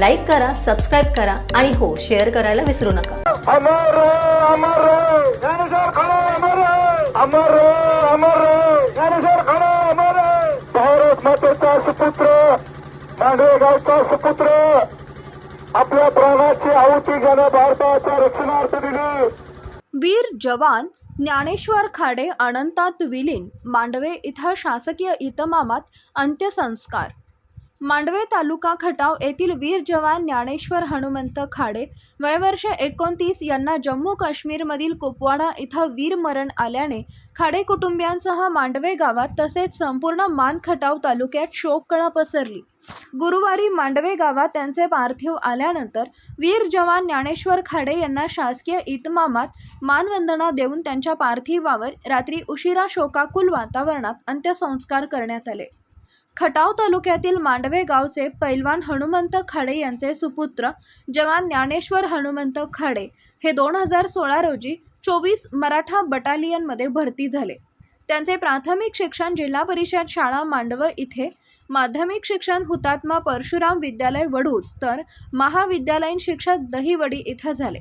Like करा subscribe करा आणि हो शेअर करायला विसरू नका. अमर अमर रहे, ज्ञानेश्वर खडे अमर. अमर. भारत मातेचा सुपुत्र मांडवे गावचा सुपुत्र आपल्या प्राणाची आहुती ज्यानं भारताच्या रक्षणार्थ दिली. वीर जवान ज्ञानेश्वर खाडे अनंतात विलीन मांडवे इथं शासकीय इतमामात अंत्यसंस्कार. मांडवे तालुका खटाव येथील वीर जवान ज्ञानेश्वर हनुमंत खाडे वयवर्ष एकोणतीस यांना जम्मू काश्मीरमधील कुपवाडा इथं वीरमरण आल्याने खाडे कुटुंबियांसह मांडवे गावात तसेच संपूर्ण मान खटाव तालुक्यात शोककळा पसरली. गुरुवारी मांडवे गावात त्यांचे पार्थिव आल्यानंतर वीर जवान ज्ञानेश्वर खाडे यांना शासकीय इतमामात मानवंदना देऊन त्यांच्या पार्थिवावर रात्री उशिरा शोकाकुल वातावरणात अंत्यसंस्कार करण्यात आले. खटाव तालुक्यातील मांडवे गावचे पैलवान हनुमंत खाडे यांचे सुपुत्र जवान ज्ञानेश्वर हनुमंत खाडे हे दोन हजार सोळा रोजी चोवीस मराठा बटालियनमध्ये भरती झाले. त्यांचे प्राथमिक शिक्षण जिल्हा परिषद शाळा मांडव इथे माध्यमिक शिक्षण हुतात्मा परशुराम विद्यालय वडूज तर महाविद्यालयीन शिक्षक दहिवडी इथं झाले.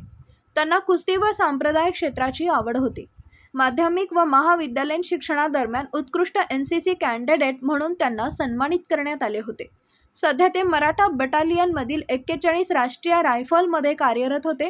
त्यांना कुस्ती व सांप्रदायिक क्षेत्राची आवड होती. माध्यमिक व महाविद्यालयीन शिक्षणादरम्यान उत्कृष्ट एन सी सी कॅन्डिडेट म्हणून त्यांना सन्मानित करण्यात आले होते. सध्या ते मराठा बटालियनमधील एक्केचाळीस राष्ट्रीय रायफलमध्ये कार्यरत होते.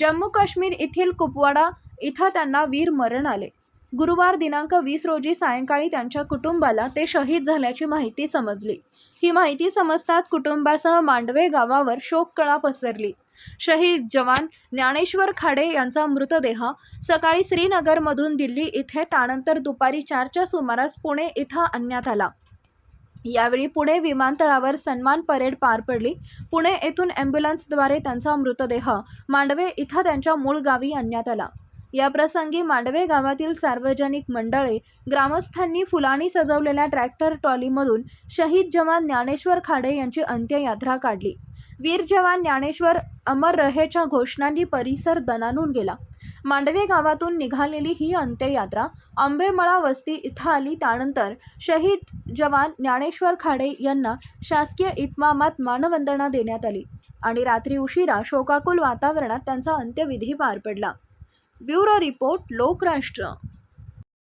जम्मू काश्मीर येथील कुपवाडा इथं त्यांना वीर मरण आले. गुरुवार दिनांक वीस रोजी सायंकाळी त्यांच्या कुटुंबाला ते शहीद झाल्याची माहिती समजली. ही माहिती समजताच कुटुंबासह मांडवे गावावर शोककळा पसरली. शहीद जवान ज्ञानेश्वर खाडे यांचा मृतदेह सकाळी श्रीनगरमधून दिल्ली इथे त्यानंतर दुपारी चारच्या सुमारास पुणे इथं आणण्यात आला. यावेळी पुणे विमानतळावर सन्मान परेड पार पडली. पुणे येथून ॲम्ब्युलन्सद्वारे त्यांचा मृतदेह मांडवे इथं त्यांच्या मूळ गावी आणण्यात आला. या प्रसंगी मांडवे गावातील सार्वजनिक मंडळे ग्रामस्थांनी फुलांनी सजवलेल्या ट्रॅक्टर ट्रॉलीमधून शहीद जवान ज्ञानेश्वर खाडे यांची अंत्ययात्रा काढली. वीर जवान ज्ञानेश्वर अमर रहेच्या घोषणांनी परिसर दणानून गेला. मांडवे गावातून निघालेली ही अंत्ययात्रा आंबेमळा वस्ती इथं आली. त्यानंतर शहीद जवान ज्ञानेश्वर खाडे यांना शासकीय इतमामात मानवंदना देण्यात आली आणि रात्री उशिरा शोकाकुल वातावरणात त्यांचा अंत्यविधी पार पडला. Bureau report Lokrashtra